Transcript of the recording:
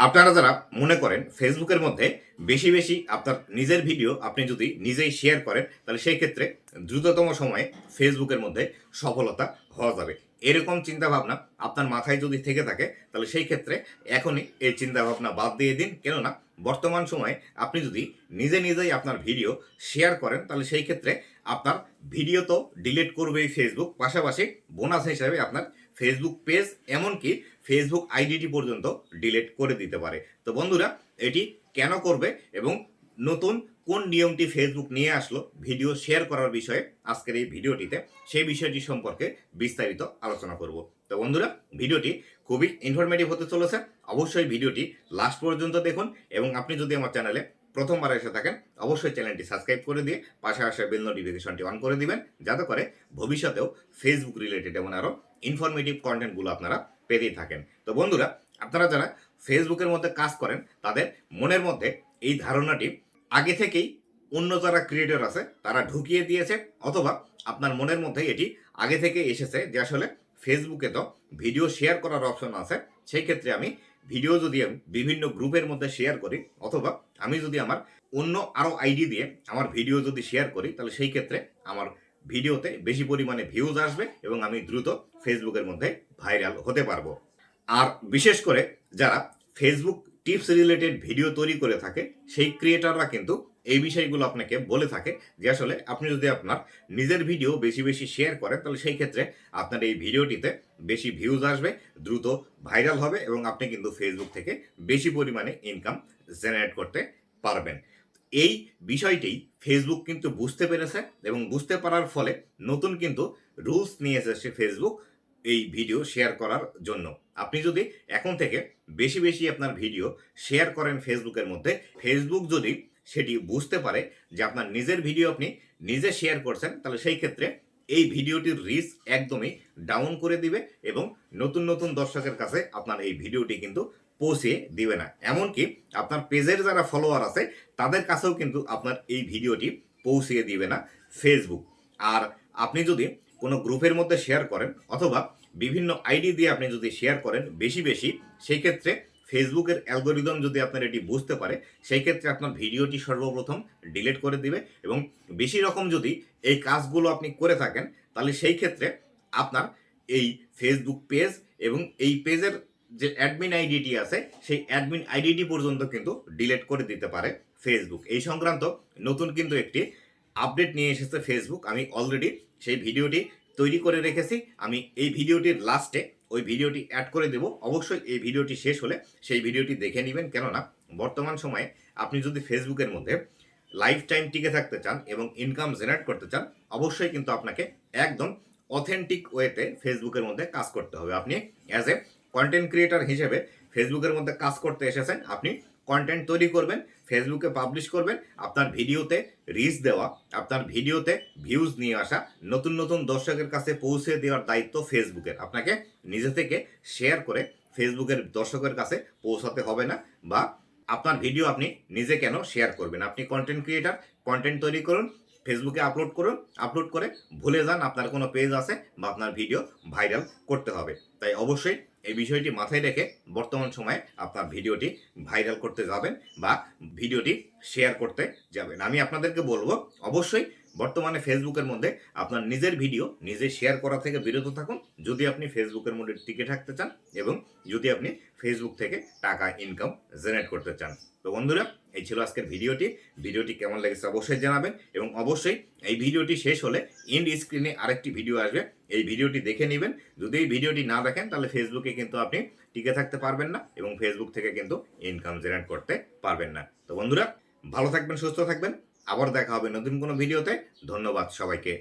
আপনারা যারা মনে করেন ফেসবুকের মধ্যে বেশি বেশি আপনার নিজের ভিডিও আপনি যদি নিজেই শেয়ার করেন, তাহলে সেই ক্ষেত্রে দ্রুততম সময়ে ফেসবুকের মধ্যে সফলতা হওয়া যাবে। এরকম চিন্তা ভাবনা আপনার মাথায় যদি থেকে থাকে, তাহলে সেই ক্ষেত্রে এখনই এই চিন্তা ভাবনা বাদ দিয়ে দিন। কেননা, বর্তমান সময়ে আপনি যদি নিজে নিজেই আপনার ভিডিও শেয়ার করেন, তাহলে সেই ক্ষেত্রে আপনার ভিডিও তো ডিলিট করবেই ফেসবুক পাশাপাশি বোনাস হিসাবে আপনার ফেসবুক পেজ এমনকি ফেসবুক আইডিটি পর্যন্ত ডিলিট করে দিতে পারে। তো বন্ধুরা, এটি কেন করবে এবং নতুন কোন নিয়মটি ফেসবুক নিয়ে আসলো, ভিডিও শেয়ার করার বিষয়ে আজকের এই ভিডিওটিতে, সেই বিষয়টি সম্পর্কে বিস্তারিত আলোচনা করব। তো বন্ধুরা, ভিডিওটি খুবই ইনফরমেটিভ হতে চলেছে। অবশ্যই ভিডিওটি লাস্ট পর্যন্ত দেখুন এবং আপনি যদি আমার চ্যানেলে প্রথমবার এসে থাকেন, অবশ্যই চ্যানেলটি সাবস্ক্রাইব করে দিয়ে পাশে আসা বেল নোটিফিকেশনটি অন করে দিবেন, যাতে করে ভবিষ্যতেও ফেসবুক রিলেটেড এমন আরও ইনফরমেটিভ কন্টেন্টগুলো আপনারা পেতেই থাকেন। তো বন্ধুরা, আপনারা যারা ফেসবুকের মধ্যে কাজ করেন, তাদের মনের মধ্যে এই ধারণাটি আগে থেকেই অন্য যারা ক্রিয়েটর আছে, তারা ঢুকিয়ে দিয়েছে, অথবা আপনার মনের মধ্যে এটি আগে থেকে এসেছে যে আসলে ফেসবুকে তো ভিডিও শেয়ার করার অপশন আছে। সেই ক্ষেত্রে আমি ভিডিও যদি আমি বিভিন্ন গ্রুপের মধ্যে শেয়ার করি, অথবা আমি যদি আমার অন্য আরও আইডি দিয়ে আমার ভিডিও যদি শেয়ার করি, তাহলে সেই ক্ষেত্রে আমার ভিডিওতে বেশি পরিমাণে ভিউজ আসবে এবং আমি দ্রুত ফেসবুকের মধ্যে ভাইরাল হতে পারব। আর বিশেষ করে যারা ফেসবুক টিপস রিলেটেড ভিডিও তৈরি করে থাকে, সেই ক্রিয়েটাররা কিন্তু এই বিষয়গুলো আপনাকে বলে থাকে যে আসলে আপনি যদি আপনার নিজের ভিডিও বেশি বেশি শেয়ার করেন, তাহলে সেই ক্ষেত্রে আপনার এই ভিডিওটিতে বেশি ভিউজ আসবে, দ্রুত ভাইরাল হবে এবং আপনি কিন্তু ফেসবুক থেকে বেশি পরিমাণে ইনকাম জেনারেট করতে পারবেন। এই বিষয়টি ফেসবুক কিন্তু বুঝতে পেরেছে এবং বুঝতে পারার ফলে নতুন কিন্তু রুলস নিয়ে এসেছে ফেসবুক এই ভিডিও শেয়ার করার জন্য। আপনি যদি এখন থেকে বেশি বেশি আপনার ভিডিও শেয়ার করেন ফেসবুকের মধ্যে ফেসবুক যদি সেটি বুঝতে পারে যে আপনার নিজের ভিডিও আপনি নিজে শেয়ার করছেন, তাহলে সেই ক্ষেত্রে এই ভিডিওটির রিচ একদমই ডাউন করে দিবে এবং নতুন নতুন দর্শকের কাছে আপনার এই ভিডিওটি কিন্তু পৌঁছে দিবে না। এমনকি আপনার পেজের যারা ফলোয়ার আছে, তাদের কাছেও কিন্তু আপনার এই ভিডিওটি পৌঁছিয়ে দিবে না ফেসবুক আর আপনি যদি কোনো গ্রুপের মধ্যে শেয়ার করেন অথবা বিভিন্ন আইডি দিয়ে আপনি যদি শেয়ার করেন বেশি বেশি, সেই ক্ষেত্রে ফেসবুকের অ্যালগোরিদম যদি আপনার এটি বুঝতে পারে, সেই ক্ষেত্রে আপনার ভিডিওটি সর্বপ্রথম ডিলিট করে দিবে এবং বেশি রকম যদি এই কাজগুলো আপনি করে থাকেন, তাহলে সেই ক্ষেত্রে আপনার এই ফেসবুক পেজ এবং এই পেজের যে অ্যাডমিন আইডিটি আছে, সেই অ্যাডমিন আইডিটি পর্যন্ত কিন্তু ডিলিট করে দিতে পারে ফেসবুক এই সংক্রান্ত নতুন কিন্তু একটি আপডেট নিয়ে এসেছে ফেসবুক আমি অলরেডি সেই ভিডিওটি তৈরি করে রেখেছি। আমি এই ভিডিওটির লাস্টে ওই ভিডিওটি অ্যাড করে দেব। অবশ্যই এই ভিডিওটি শেষ হলে সেই ভিডিওটি দেখে নেবেন। কেননা, বর্তমান সময়ে আপনি যদি ফেসবুকের মধ্যে লাইফ টাইম টিকে থাকতে চান এবং ইনকাম জেনারেট করতে চান, অবশ্যই কিন্তু আপনাকে একদম অথেন্টিক ওয়েতে ফেসবুকের মধ্যে কাজ করতে হবে। আপনি অ্যাজ এ কন্টেন্ট ক্রিয়েটার হিসেবে ফেসবুকের মধ্যে কাজ করতে এসেছেন, আপনি কন্টেন্ট তৈরি করবেন ফেসবুকে পাবলিশ করবেন, আপনার ভিডিওতে রিচ দেওয়া, আপনার ভিডিওতে ভিউজ নিয়ে আসা, নতুন নতুন দর্শকের কাছে পৌঁছে দেওয়ার দায়িত্ব ফেসবুকের আপনাকে নিজে থেকে শেয়ার করে ফেসবুকের দর্শকের কাছে পৌঁছাতে হবে না বা আপনার ভিডিও আপনি নিজে কেন শেয়ার করবেন? আপনি কন্টেন্ট ক্রিয়েটার কন্টেন্ট তৈরি করুন ফেসবুকে আপলোড করুন আপলোড করে ভুলে যান, আপনার কোনো পেজ আছে বা আপনার ভিডিও ভাইরাল করতে হবে। তাই অবশ্যই এই বিষয়টি মাথায় রেখে বর্তমান সময়ে আপনার ভিডিওটি ভাইরাল করতে যাবেন বা ভিডিওটি শেয়ার করতে যাবেন। আমি আপনাদেরকে বলব, অবশ্যই বর্তমানে ফেসবুকের মধ্যে আপনার নিজের ভিডিও নিজে শেয়ার করা থেকে বিরত থাকুন। যদি আপনি ফেসবুকের মধ্যে টিকে থাকতে চান এবং যদি আপনি ফেসবুক থেকে টাকা ইনকাম জেনারেট করতে চান। তো বন্ধুরা, এই ছিল আজকের ভিডিওটি। ভিডিওটি কেমন লেগেছে অবশ্যই জানাবেন এবং অবশ্যই এই ভিডিওটি শেষ হলে ইন্ড স্ক্রিনে আরেকটি ভিডিও আসবে। এই ভিডিওটি দেখে নেবেন। যদি এই ভিডিওটি না দেখেন, তাহলে ফেসবুকে কিন্তু আপনি টিকে থাকতে পারবেন না এবং ফেসবুক থেকে কিন্তু ইনকাম জেনারেট করতে পারবেন না। তো বন্ধুরা, ভালো থাকবেন, সুস্থ থাকবেন। আবার দেখা হবে নতুন কোনো ভিডিওতে। ধন্যবাদ সবাইকে।